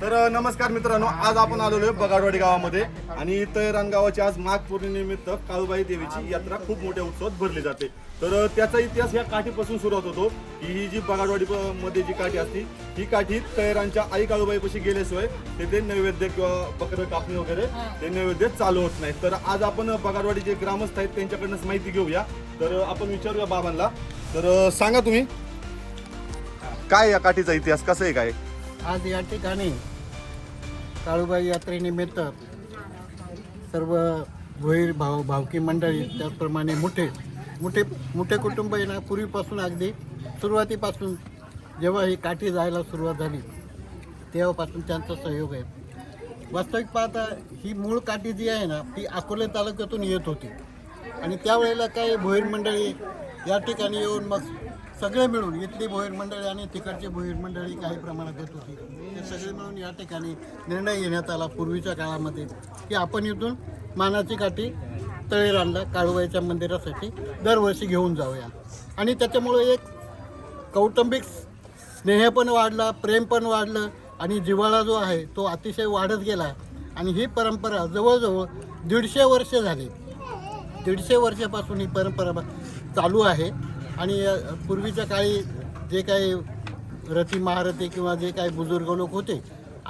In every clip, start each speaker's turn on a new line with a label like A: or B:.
A: तर नमस्कार मित्रांनो आज आपण आलेलो आहे बगाडवाडी गावामध्ये. आणि तैरान गावाची आज माघ पौर्णिमेनिमित्त काळूबाई देवीची यात्रा खूप मोठ्या उत्सवात भरली जाते. तर त्याचा इतिहास या काठीपासून सुरुवात होतो. की ही जी बगाडवाडी मध्ये जी काठी असती ही काठी तैरांच्या आई काळूबाईपाशी गेल्याशिवाय तेथे नैवेद्य किंवा बकर कापणी वगैरे ते नैवेद्य चालू होत नाही तर आज आपण बगाडवाडी जे ग्रामस्थ आहेत त्यांच्याकडनं माहिती घेऊया. तर आपण विचारूया बाबांना. तर सांगा तुम्ही. काय या काठीचा इतिहास? कसं आहे काय?
B: आज या ठिकाणी काळूबाई यात्रेनिमित्त सर्व भोईर भाव भावकी मंडळी त्याचप्रमाणे मोठे मोठे मोठे कुटुंब येणार ना पूर्वीपासून अगदी सुरुवातीपासून जेव्हा ही काठी जायला सुरुवात झाली तेव्हापासून त्यांचा सहयोग आहे. वास्तविक पाहता ही मूळ काठी जी आहे ना ती अकोले तालुक्यातून येत होती. आणि त्यावेळेला काही भोईर मंडळी या ठिकाणी येऊन मग सगळे मिळून इथली भोईर मंडळी आणि तिकडची भोईर मंडळी काही प्रमाणात येत होती. ते सगळे मिळून या ठिकाणी निर्णय घेण्यात आला पूर्वीच्या काळामध्ये की आपण इथून मानाची काठी तळेरांना काळूबाईच्या मंदिरासाठी दरवर्षी घेऊन जाऊया. आणि त्याच्यामुळे एक कौटुंबिक स्नेह पण वाढला प्रेम पण वाढलं आणि जिव्हाळा जो आहे तो अतिशय वाढत गेला. आणि ही परंपरा जवळजवळ दीडशे वर्ष झाली. दीडशे वर्षापासून ही परंपरा चालू आहे. आणि पूर्वीच्या काळी जे काही रती महारथी किंवा जे काही बुजुर्ग लोक होते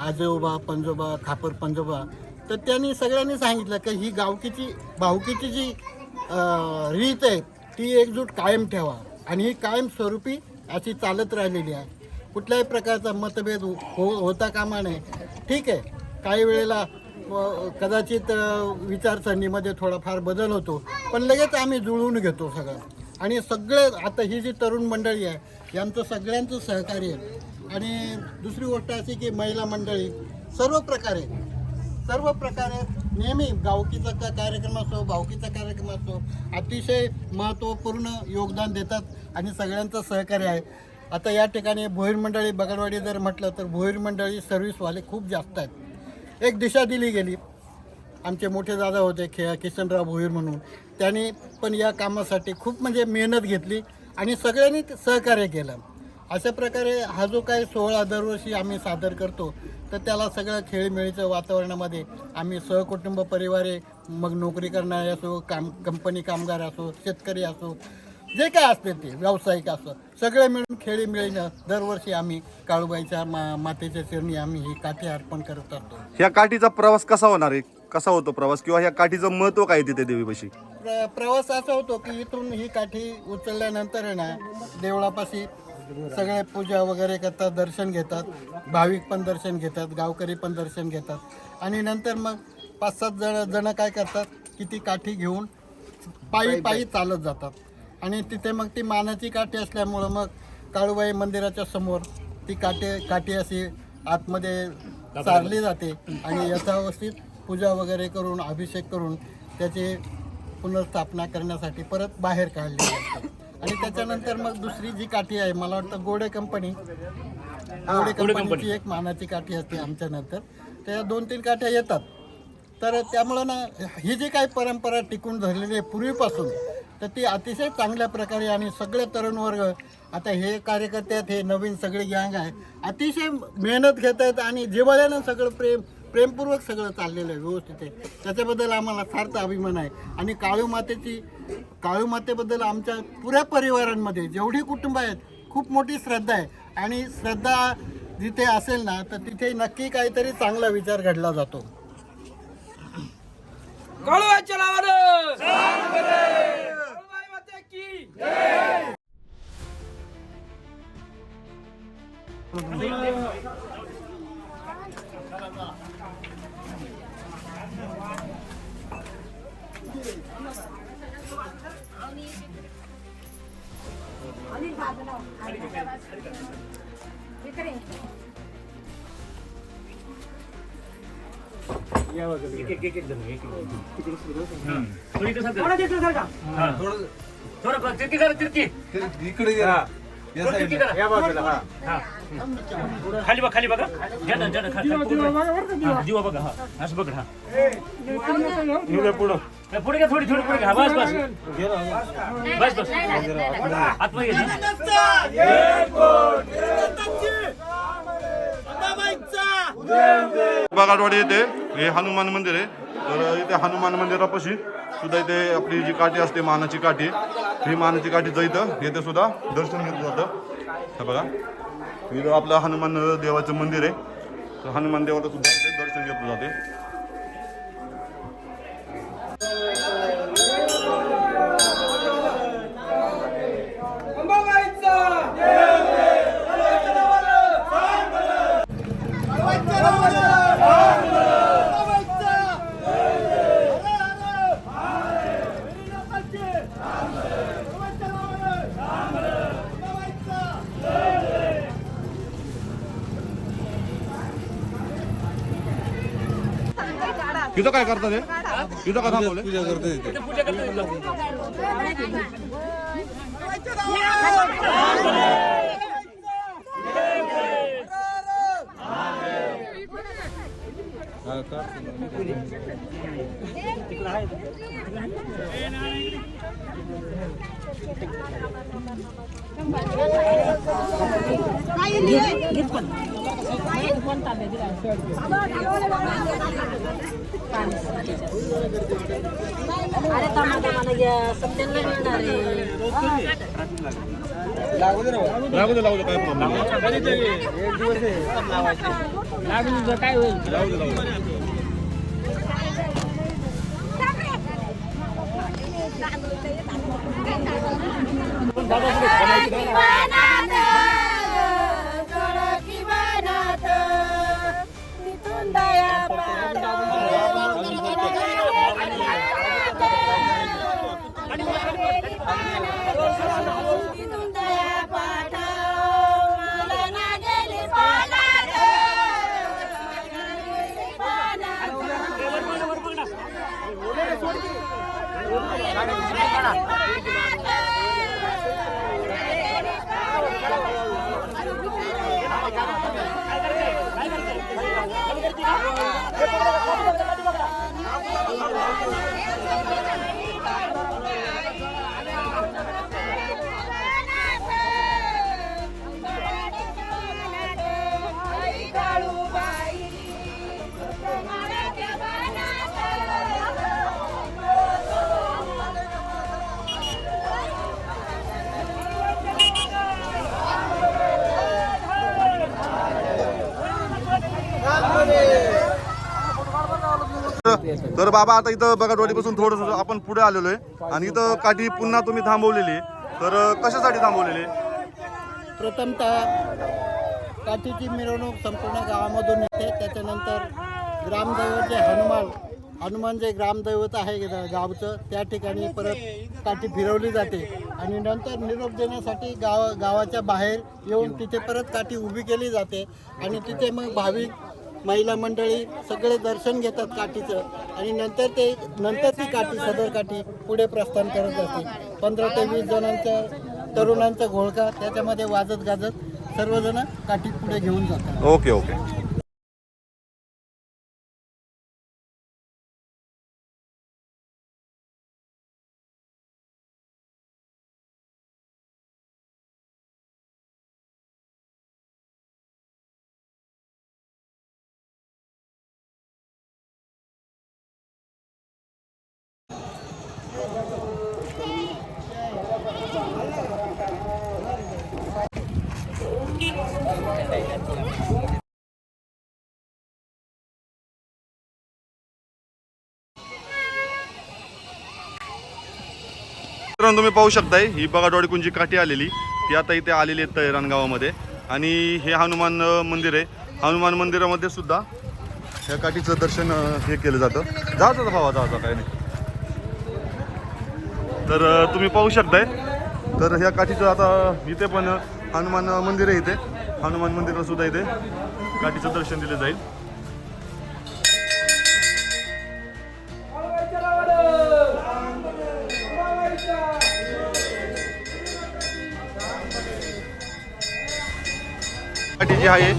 B: आजोबा पंजोबा खापर पंजोबा तर त्यांनी सगळ्यांनी सांगितलं की ही गावकीची भावकीची जी रीत आहे ती एकजूट कायम ठेवा. आणि ही कायम स्वरूपी अशी चालत राहिलेली आहे. कुठल्याही प्रकारचा मतभेद हो, हो होता कामा नये. ठीक आहे. काही वेळेला व कदाचित विचारसरणीमध्ये थोडाफार बदल होतो पण लगेच आम्ही जुळवून घेतो सगळं. आणि सगळे आता ही जी तरुण मंडळी आहे यांचं सगळ्यांचं सहकार्य आहे. आणि दुसरी गोष्ट अशी की महिला मंडळी सर्व प्रकारे सर्व प्रकारे नेहमी गावकीचा का कार्यक्रम असो भावकीचा कार्यक्रम असो अतिशय महत्त्वपूर्ण योगदान देतात आणि सगळ्यांचं सहकार्य आहे. आता या ठिकाणी भोईर मंडळी बगडवाडी जर म्हटलं तर भोईर मंडळी सर्व्हिसवाले खूप जास्त आहेत. एक दिशा दिली गेली. आमचे मोठे दादा होते खे किशनराव भोईर म्हणून. त्यांनी पण या कामासाठी खूप म्हणजे मेहनत घेतली आणि सगळ्यांनी सहकार्य केलं. अशा प्रकारे हा जो काही सोहळा दरवर्षी आम्ही सादर करतो तर त्याला सगळं खेळीमेळीचं वातावरणामध्ये आम्ही सहकुटुंब परिवारे मग नोकरी करणारे असो काम कंपनी कामगार असो शेतकरी असो जे काय असते ते व्यावसायिक असो सगळे मिळून खेळीमेळीनं दरवर्षी आम्ही काळूबाईच्या मा मातेच्या चरणी आम्ही ही काठी अर्पण करत असतो.
A: ह्या काठीचा प्रवास कसा होणार आहे? कसा होतो प्रवास किंवा ह्या काठीचं महत्त्व काय तिथे देवीपाशी?
B: प्र प्रवास असा होतो की इथून ही काठी उचलल्यानंतर आहे ना देवळापाशी सगळे पूजा वगैरे करतात दर्शन घेतात भाविक पण दर्शन घेतात गावकरी पण दर्शन घेतात. आणि नंतर मग पाच सात जण जण काय करतात की ती काठी घेऊन पायी पायी चालत जातात. आणि तिथे मग ती मानाची काठी असल्यामुळं मग काळूबाई मंदिराच्या समोर ती काठी काठी अशी आतमध्ये चारली जाते आणि यथावस्थित पूजा वगैरे करून अभिषेक करून त्याची पुनर्स्थापना करण्यासाठी परत बाहेर काढली जाते आणि त्याच्यानंतर मग दुसरी जी काठी आहे मला वाटतं गोडे कंपनी. गोडे कंपनीची एक मानाची काठी असते आमच्या नंतर. त्या दोन तीन काठ्या येतात. तर त्यामुळं ना ही जी काही परंपरा टिकून धरलेली आहे पूर्वीपासून तर ती अतिशय चांगल्या प्रकारे आणि सगळे तरुण वर्ग आता हे कार्यकर्ते आहेत हे नवीन सगळे गँग आहे अतिशय मेहनत घेत आहेत आणि जिव्हाळ्यानं सगळं प्रेम प्रेमपूर्वक सगळं चाललेलं आहे व्यवस्थित आहे. त्याच्याबद्दल आम्हाला फारच अभिमान आहे. आणि काळू मातेची काळू मातेबद्दल आमच्या पुऱ्या परिवारांमध्ये जेवढी कुटुंब आहेत खूप मोठी श्रद्धा आहे. आणि श्रद्धा जिथे असेल ना तर तिथे नक्की काहीतरी चांगला विचार घडला जातो.
C: कळवायच्या नावानं कळवाई माते की?
D: खाली बघ खाली बघा खाली हा, दिवा बघा हा असं बघ हा. पुढं. पुढे घ्या थोडी थोडी पुढे घ्या. बस बस. बस. बस आतमध्ये.
A: बागाडवाडी येथे हे हनुमान मंदिर आहे. तर इथे हनुमान मंदिरापाशी सुद्धा इथे आपली जी काठी असते मानाची काठी ही मानाची काठी इथं येथे सुद्धा दर्शन घेतलं जातं. हे बघा. इथं आपलं हनुमान देवाचं मंदिर आहे. तर हनुमान देवाला सुद्धा इथे दर्शन घेतलं जाते. इथं काय करतात हे इथं काय थांबवले
D: पूजा करतात लोक.
E: अरे टमाटा मला सत्याण्णव मिळणार आहे.
A: लागू दे लागू दे काय प्रॉब्लेम नाही तर बाबा आता इथं बगाटवाडीपासून थोडस आपण पुढे आलेलो आहे आणि इथं काठी पुन्हा तुम्ही थांबवलेली आहे. तर कशासाठी थांबवलेली आहे?
B: प्रथमतः काठीची मिरवणूक संपूर्ण गावामधून येते. त्याच्यानंतर ग्रामदैवत जे हनुमान हनुमान जे ग्रामदैवत आहे गावचं त्या ठिकाणी परत काठी फिरवली जाते. आणि नंतर निरोप देण्यासाठी गाव गावाच्या बाहेर येऊन तिथे परत काठी उभी केली जाते. आणि तिथे मग भाविक महिला मंडळी सगळे दर्शन घेतात काठीचं आणि नंतर ते नंतर ती काठी सदर काठी पुढे प्रस्थान करत जाते. पंधरा ते वीस जणांचं तरुणांचा घोळका त्याच्यामध्ये वाजत गाजत सर्वजण काठी पुढे घेऊन जातात.
A: Okay okay. मित्रांनो तुम्ही पाहू शकताय ही बगाडवाडी कुंजी काठी आलेली. ती आता इथे आलेली आहे तैरान गावामध्ये आणि हे हनुमान मंदिर आहे. हनुमान मंदिरामध्ये सुद्धा ह्या काठीचं दर्शन हे केलं जातं. जातं भावा जा काय नाही. तर तुम्ही पाहू शकताय. तर ह्या काठीचं आता इथे पण हनुमान मंदिर आहे इथे. हनुमान मंदिरसुद्धा सुद्धा इथे काठीचं दर्शन दिलं जाईल. जी आहे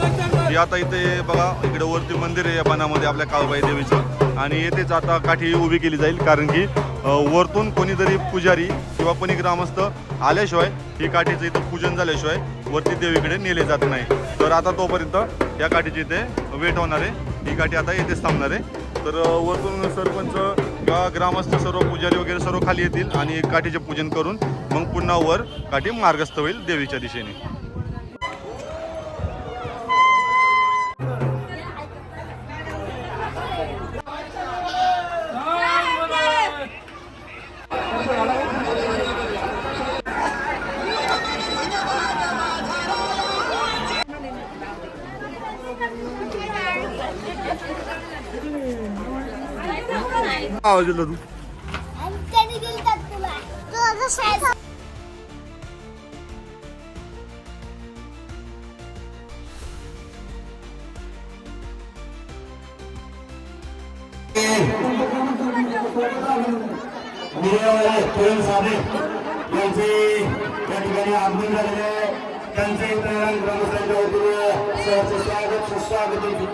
A: ती आता इथे बघा इकडे वरती मंदिर आहे या बनामध्ये आपल्या काळबाई देवीचं. आणि येथेच आता काठी उभी केली जाईल कारण की वरतून कोणीतरी पुजारी किंवा कोणी ग्रामस्थ आल्याशिवाय ही काठीचं इथं पूजन झाल्याशिवाय वरती देवीकडे नेले जात नाही. तर आता तोपर्यंत या काठीची इथे वेट होणार आहे. ही काठी आता येथेच थांबणार आहे. तर वरतून सरपंच किंवा ग्रामस्थ सर्व पुजारी वगैरे सर्व खाली येतील आणि काठीचे पूजन करून मग पुन्हा वर काठी मार्गस्थ होईल देवीच्या दिशेने.
F: यांचे या ठिकाणी आगमन झालेले आहे त्यांचे इतर ग्रामस्थांच्या वतीने सहर्ष स्वागत सुस्वागत आहे.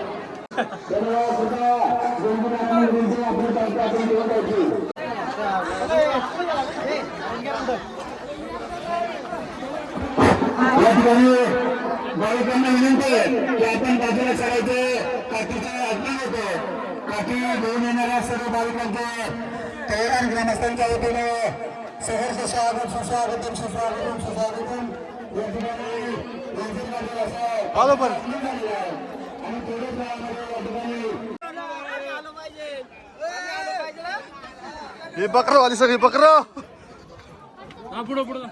F: सर्व सुद्धा गणपती विनंती आपली पालखी आपण घेऊन जायची. या ठिकाणी भाविकांना विनंती आहे की आपण बाजूला सरायचं काठीचं आगमन होतं. काठी घेऊन येणाऱ्या सर्व भाविकांचे तयार ग्रामस्थांच्या वतीने सहर्ष स्वागत सुस्वागतम सुस्वागतम सुस्वागतम. या ठिकाणी आणि थोड्याच वेळामध्ये या ठिकाणी
A: हे बकरं आली सगळी बकरं.
G: हा पुढं पुढं.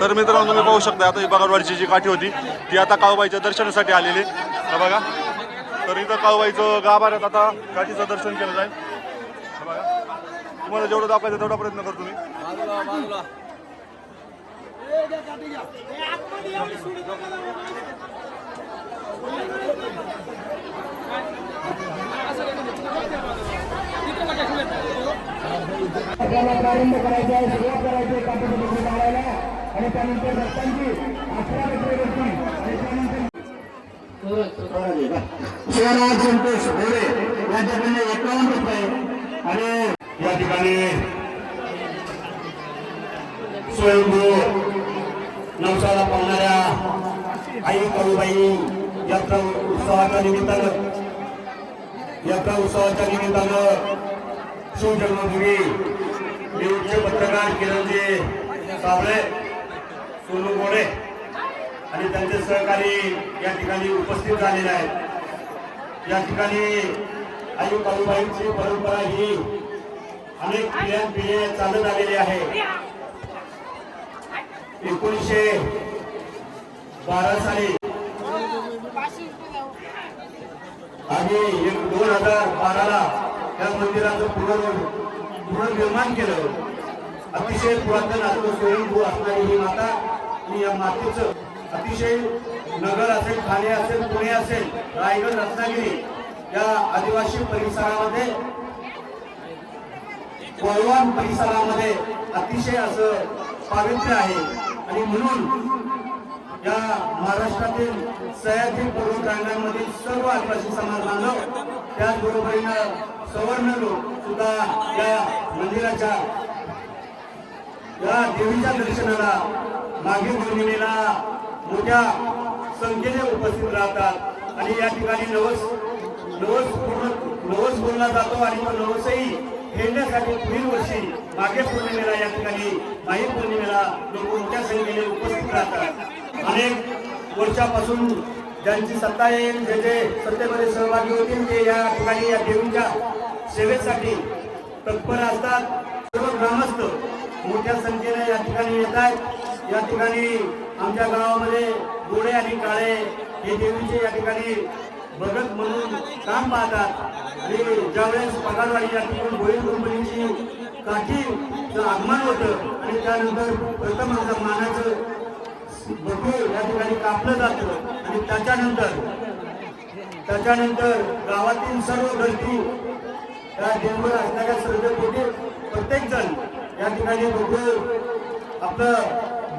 A: तर मित्रांनो तुम्ही पाहू शकता आता ही बगाडवाडीची जी काठी होती ती आता काळूबाईच्या दर्शनासाठी आलेली आहे. बघा. तर इथं काळूबाईचं गाभाऱ्यात आता काठीचं दर्शन केलं जाईल. बघा. तुम्हाला जेवढं दाखवायचं तेवढा प्रयत्न करतो मी.
F: आपल्याला प्रारंभ करायचा आहे सुरुवात करायची आहे काठीचं पत्र मारायला आणि त्यानंतर भक्तांची अठरा पत्रे भेटतील आणि त्यानंतर शिवराज संतोष गोरे या ठिकाणी एकावन्न रुपये. आणि या ठिकाणी स्वयंभू नवसाला पाहणाऱ्या आई काळूबाई यात्रा उत्सवाच्या निमित्तानं यात्रा उत्सवाच्या निमित्तानं शिवजन्मभूमी निवडचे पत्रकार किरणजी साबळे सोनू गोडे आणि त्यांचे सहकारी या ठिकाणी उपस्थित झालेले आहेत. या ठिकाणी आई काळूबाईंची परंपरा ही अनेक पिढ्यान पिढे चालत आलेली आहे. एकोणीसशे बारा साली आणि एक दोन हजार बाराला त्या मंदिराचं पुनर् पुनर्निर्माण केलं अतिशय पुरातन असं स्वयंभू असणारी ही माता आणि या मातेचं अतिशय नगर असेल ठाणे असेल पुणे असेल रायगड रत्नागिरी या आदिवासी परिसरामध्ये कोळवान परिसरामध्ये अतिशय असं पावित्र्य आहे. आणि म्हणून या महाराष्ट्रातील सह्याद्री पर्वत सर्व आदिवासी समाज बांधव त्याचबरोबरीनं सवर्ण लोक सुद्धा या मंदिराच्या या देवीच्या दर्शनाला मागील पौर्णिमेला मोठ्या संख्येने उपस्थित राहतात. आणि या ठिकाणी नवस नवस पूर्ण नवस बोलला जातो आणि तो नवसही खेळण्यासाठी पुढील वर्षी मागे पौर्णिमेला या ठिकाणी माही पौर्णिमेला लोक मोठ्या संख्येने उपस्थित राहतात. अनेक वर्षापासून ज्यांची सत्ता येईल जे जे सत्तेमध्ये सहभागी होतील ते या ठिकाणी या देवींच्या सेवेसाठी तत्पर असतात सर्व ग्रामस्थ मोठ्या संख्येने या ठिकाणी येत आहेत. या ठिकाणी आमच्या गावामध्ये गोडे आणि काळे हे देवीचे या ठिकाणी भगत म्हणून काम पाहतात. आणि ज्यावेळेस पगारवाडी या ठिकाणी गोळी कंपनीची काठीचं आगमन होतं आणि त्यानंतर प्रथम आमचं मानाचं बटू या ठिकाणी कापलं जातं. आणि त्याच्यानंतर त्याच्यानंतर गावातील सर्व गर्दी त्या देववर असणाऱ्या श्रद्धेपोटी प्रत्येक जण या ठिकाणी बघू आपलं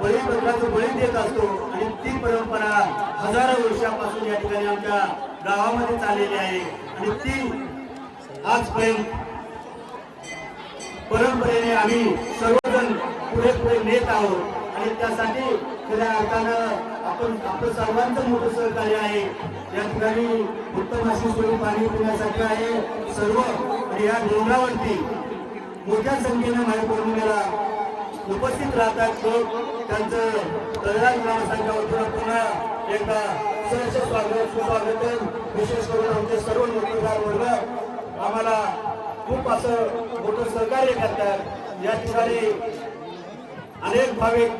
F: बळी बकराचं बळी देत असतो. आणि ती परंपरा हजारो वर्षापासून या ठिकाणी आमच्या गावामध्ये चाललेली आहे. आणि ती आजपर्यंत परंपरेने आम्ही सर्वजण पुढे पुढे नेत आहोत. आणि त्यासाठी खऱ्या अर्थानं आपण आपलं सर्वांचं मोठं सहकार्य आहे. या ठिकाणी उत्तम अशी सोयी पाणी पिण्यासाठी आहे सर्व. आणि या डोंगरावरती मोठ्या संख्येनं माय पौर्णिमेला उपस्थित राहतात लोक. त्यांचं तळराज ग्रामस्थांच्या वतीनं पुन्हा एकदा सहर्ष स्वागत सुस्वागत विशेष करून आमचे सर्व मतदार वर्ग आम्हाला खूप असं मोठं सहकार्य करतात. या ठिकाणी अनेक भाविक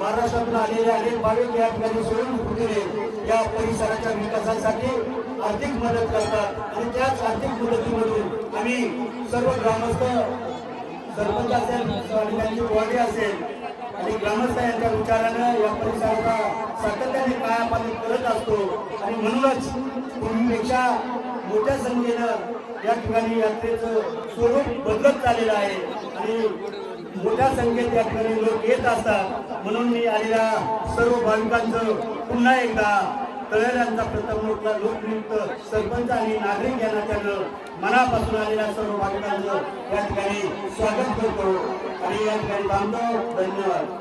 F: महाराष्ट्रातून आलेले अनेक भाविक या ठिकाणी स्वयंस्फूर्तीने या परिसराच्या विकासासाठी आर्थिक मदत करतात. आणि त्याच आर्थिक मदतीमधून आम्ही सर्व ग्रामस्थ सरपंच असेल आणि त्यांची वाडी असेल आणि ग्रामस्थ यांच्या विचारानं या परिसराचा सातत्याने कायापालट करत असतो. आणि म्हणूनच पूर्वीपेक्षा मोठ्या संख्येनं या ठिकाणी यात्रेचं स्वरूप बदलत चाललेलं आहे. आणि मोठ्या संख्येत या ठिकाणी लोक येत असतात. म्हणून मी आलेल्या सर्व भाविकांचं पुन्हा एकदा तळेल्यांचा प्रथम लोकनियुक्त सरपंच आणि नागरिक यांना त्यानं मनापासून आलेल्या सर्व भाविकांचं या ठिकाणी स्वागत करतो. आणि या ठिकाणी थांबतो धन्यवाद.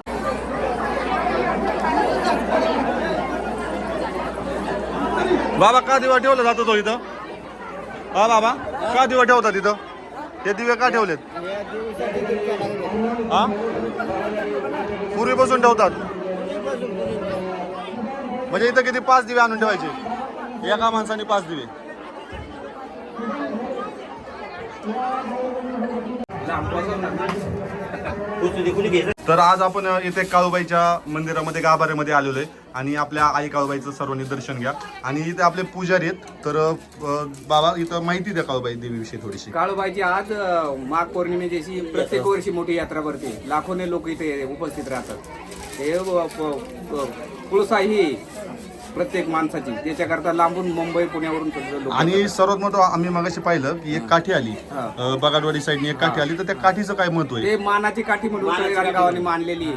A: बाबा का दिवा ठेवला जातो तो इथं? हा बाबा का दिवा ठेवता तिथं? हे दिवे का ठेवलेत? हा? पूर्वीपासून ठेवतात. म्हणजे इथं किती पाच दिवे आणून ठेवायचे? एका माणसाने पाच दिवे. तर आज आपण इथे काळूबाईच्या मंदिरामध्ये गाभाऱ्यामध्ये आलेलो आहे. आणि आपल्या आई काळूबाईचं सर्वांनी दर्शन घ्या. आणि इथे आपले पुजारी आहेत तर बाबा इथं माहिती द्या काळूबाई देवीविषयी थोडीशी.
C: काळूबाईची आज अ, माघ पौर्णिमेची प्रत्येक वर्षी मोठी यात्रा भरते. लाखोने लोक इथे उपस्थित राहतात. हे व- प- प- कुळसा ही प्रत्येक माणसाची. त्याच्याकरता लांबून मुंबई पुण्यावरून सगळे लोक
A: आणि सर्वात महत्त्व आम्ही मगाशी पाहिलं की एक काठी आली.
C: हा.
A: अं, बगाडवाडी साईडने एक काठी आली तर त्या काठीचं काय महत्त्व आहे?
C: ते मानाची काठी म्हणून गावाने मानलेली आहे.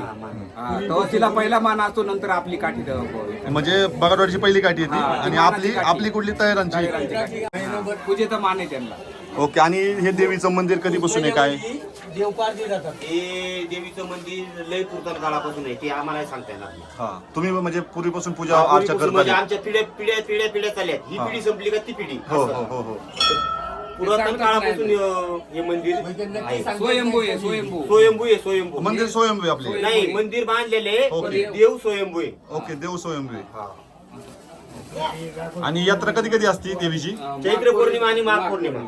C: हा, तेव्हा तिला पहिला मान असतो नंतर आपली काठी तेव्हा
A: म्हणजे बगाडवाडीची पहिली काठी येते
C: हा,
A: आणि आपली. आपली कुठली? तयारांची.
C: पूजेचा मान आहे त्यांना.
A: ओके आणि हे देवीचं मंदिर कधीपासून आहे? काय?
H: हे देवीचं मंदिर लय पूर्तन काळापासून आहे ते आम्हाला सांगता येणार नाही.
A: हा तुम्ही म्हणजे पूर्वीपासून पूजा अर्चा
H: पूर्वीपासून म्हणजे
A: करता
H: आमच्या पिढ्या पिढ्या पिढ्या पिढ्या चालल्यात ही
A: हा.
H: पिढी संपली का ती पिढी?
A: हो. हो हो हो.
H: पुरातन काळापासून अं, हे मंदिर आहे.
C: स्वयंभू आहे स्वयंभू.
H: स्वयंभू आहे स्वयंभू.
A: मंदिर स्वयंभू आहे आपले.
H: नाही मंदिर बांधलेले
A: ओके.
H: देव स्वयंभू आहे.
A: ओके देव स्वयंभू आहे. आणि यात्रा कधी कधी असते देवीची?
H: चैत्र पौर्णिमा आणि माघ पौर्णिमा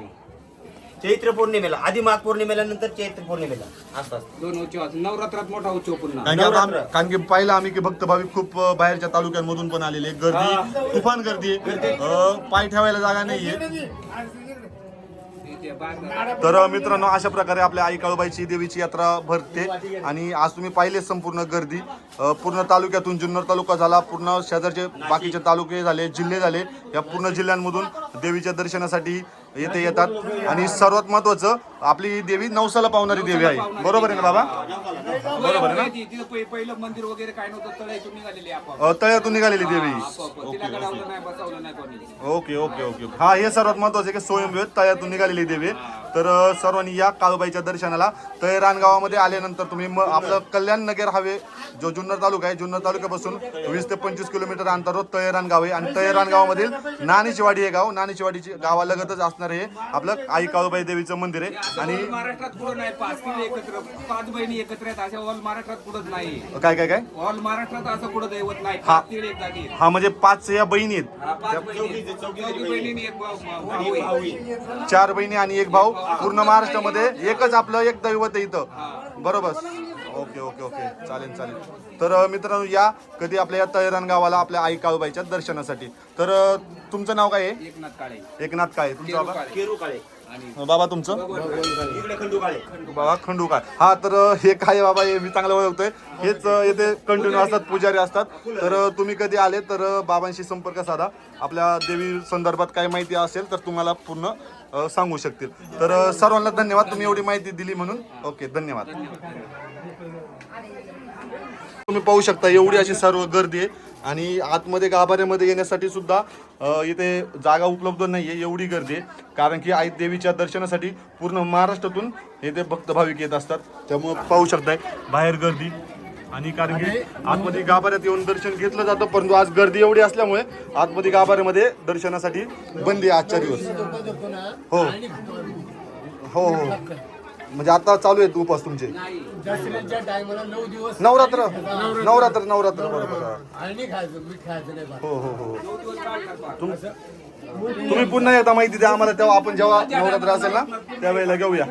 H: चैत्र पौर्णिमेला आधी माघ पौर्णिमेला नंतर चैत्र पौर्णिमेला. असं असतं.
C: दोन उत्सव असतात. नवरात्रात मोठा उत्सव पुन्हा
A: कारण की आता आम-
H: नवरात्र.
A: कारण की पाहिलं आम्ही की भक्त भाविक खूप अं, बाहेरच्या तालुक्यांमधून पण आलेले गर्दी तुफान गर्दी आहे. अं, पाय ठेवायला जागा नाहीये. तर मित्रांनो अशा प्रकारे आपल्या आई काळूबाईची देवीची यात्रा भरते. आणि आज तुम्ही पाहिले संपूर्ण गर्दी. अं, पूर्ण तालुक्यातून जुन्नर तालुका झाला पूर्ण शेजारचे बाकीचे तालुके झाले जिल्हे झाले या पूर्ण जिल्ह्यांमधून देवीच्या दर्शनासाठी येथे येतात. आणि सर्वात महत्वाचं आपली ही देवी नवसाला पावणारी देवी आहे. बरोबर आहे ना बाबा? बरोबर आहे ना?
C: तिथं पहि- पहिलं मंदिर वगैरे काय नव्हतं तळ्यातून निघालेली आपोआप.
A: अं, तळ्यातून निघालेली देवी
C: आपोआप. तिला गडावलं नाही बसवलं नाही कोणी.
A: Okay okay okay okay. हा हे सर्वात महत्वाचं आहे की स्वयंभू तळ्यातून निघालेली देवी आहे. तर अ, सर्वांनी या काळूबाईच्या दर्शनाला तळेरान गावामध्ये आल्यानंतर तुम्ही म- आपलं कल्याण नगर हवे जो जुन्नर तालुका आहे जुन्नर तालुक्यापासून वीस ते पंचवीस किलोमीटर अंतरावर तळेरान गाव आहे. आणि तळेरान गावामधील नाणीचीवाडी हे गाव नाणीचीवाडीची गावालगतच असणार हे आपलं आई काळूबाई देवीचं मंदिर आहे. आणि
C: महाराष्ट्रात कुठं नाही पाच एकत्र पाच बहिणी एकत्र आहेत अशा ऑल महाराष्ट्रात कुठंच नाही.
A: काय काय काय?
C: ऑल महाराष्ट्रात असं कुठं दैवत नाही.
A: हा.
C: पाच तीन एक जागी आहेत.
A: हा म्हणजे पाच या बहिणी आहेत.
C: हा, पाच बहिणी आहेत. चौघी बहिणी आणि एक भाऊ- भाऊ आहे.
A: चार बहिणी आणि एक भाऊ. पूर्ण महाराष्ट्रामध्ये एकच आपलं एक दैवत आहे इथं. बरोबर. Okay okay okay. चालेल चालेल. तर अ, मित्रांनो या. कधी आपल्या या तळेरान गावाला आपल्या आई काळूबाईच्या दर्शनासाठी. तर अ, तुमचं नाव काय आहे?
C: एकनाथ काळे.
A: एकनाथ काय आहे? तुमचं बाबा?
H: केरू काळे.
A: बाबा तुमचं? बाबा खंडू काय हा तर हे काय बाबा हे मी चांगलं ओळखतोय. हेच येथे कंटिन्यू असतात पुजारी असतात. तर तुम्ही कधी आले तर बाबांशी संपर्क साधा. आपल्या देवी संदर्भात काय माहिती असेल तर तुम्हाला पूर्ण सांगू शकतील. तर सर्वांना धन्यवाद. तुम्ही एवढी माहिती दिली म्हणून. ओके धन्यवाद. तुम्ही पाहू शकता एवढी अशी सर्व गर्दी आहे. आणि आतमध्ये गाभाऱ्यामध्ये येण्यासाठी सुद्धा इथे जागा उपलब्ध नाही आहे एवढी गर्दी आहे. कारण की आई देवीच्या दर्शनासाठी पूर्ण महाराष्ट्रातून येथे भक्त भाविक येत असतात. त्यामुळं पाहू शकताय बाहेर गर्दी. आणि कारण की आतमध्ये गाभाऱ्यात येऊन दर्शन घेतलं जातं परंतु आज गर्दी एवढी असल्यामुळे आतमध्ये गाभाऱ्यामध्ये दर्शनासाठी बंदी आहे आजच्या दिवस. हो. हो हो. म्हणजे आता चालू आहेत उपास तुमचे.
B: दसऱ्याच्या टायमाला नऊ दिवस
A: नवरात्र. नवरात्र. नवरात्र बरोबर. हा.
B: आणि खायचं मीठ खायचं नाही
A: हो हो हो. तुम- तुम्ही पुन्हा एकदा माहिती द्या आम्हाला तेव्हा आपण जेव्हा नवरात्र असेल ना त्यावेळेला घेऊया.